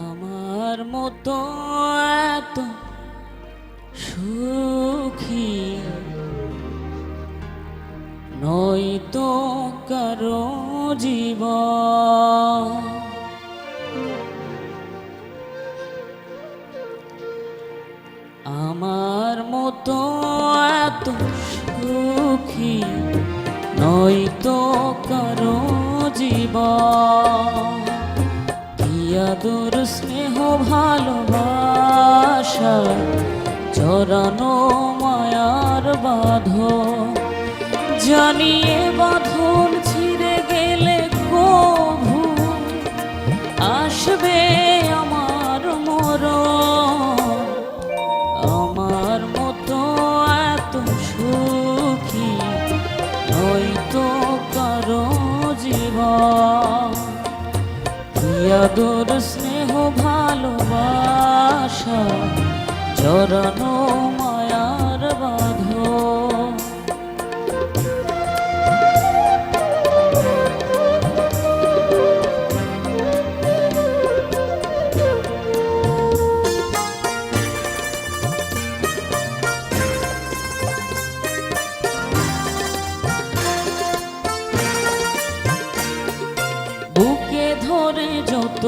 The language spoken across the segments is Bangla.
আমার মতো এত সুখী নই নয়তো কারও জীব আমার মতো এত সুখী নই নয়তো কারও জীবন। ইয়াদুর স্নেহ ভালোবাসা চরানো মায়ার বাঁধ। জানিয়ে বাঁধন ছিঁড়ে গেলে কভু, আসবে আমার মর আমার মতো এত সুখী হয়তো কারও জীবন। ইয়াদুর স্নেহ ভালোবাসা চরণ মায়ার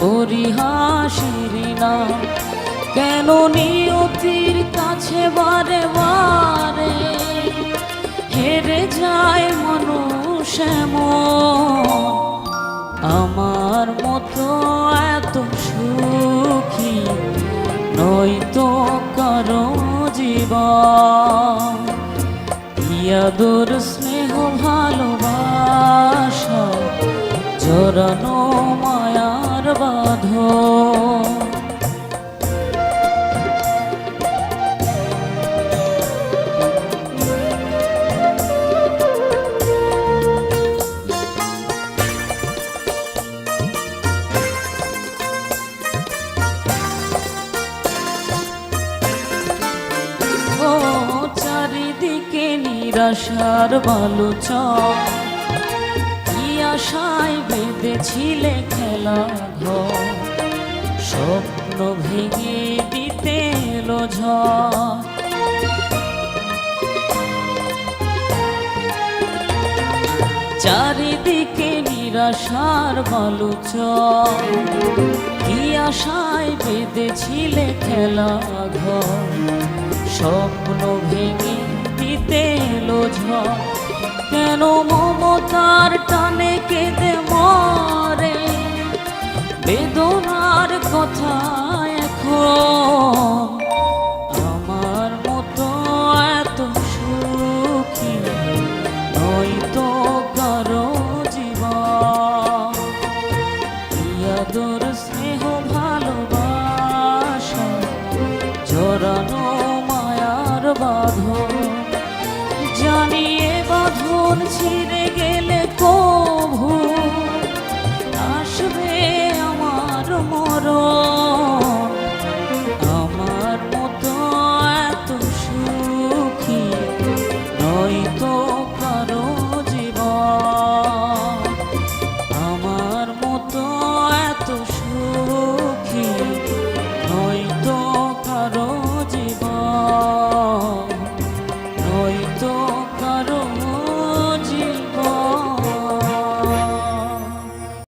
পরিহাসির না। কেন নিয়তির কাছে বারে বারে হেরে যায় মানুষ আমার মতো এত সুখী নয়তো কারও জীবন। ইয়াদুর স্নেহ, ভালোবাসা জড়ানো মায়ার বাঁধ। চারিদিকে নিরাশার বালুচ কি আশায় বেঁধেছিলে খেলা ঘর। স্বপ্ন ভেঙে দিতে এলো ঝড়। চারিদিকে নিরাশার বালুচ কি আশায় বেঁধেছিলে খেলা ঘর। স্বপ্ন ভেঙে দিতে এলো ঝড়। কেন মমতার টানে কেঁদে মরে। বেদনার কথা এখন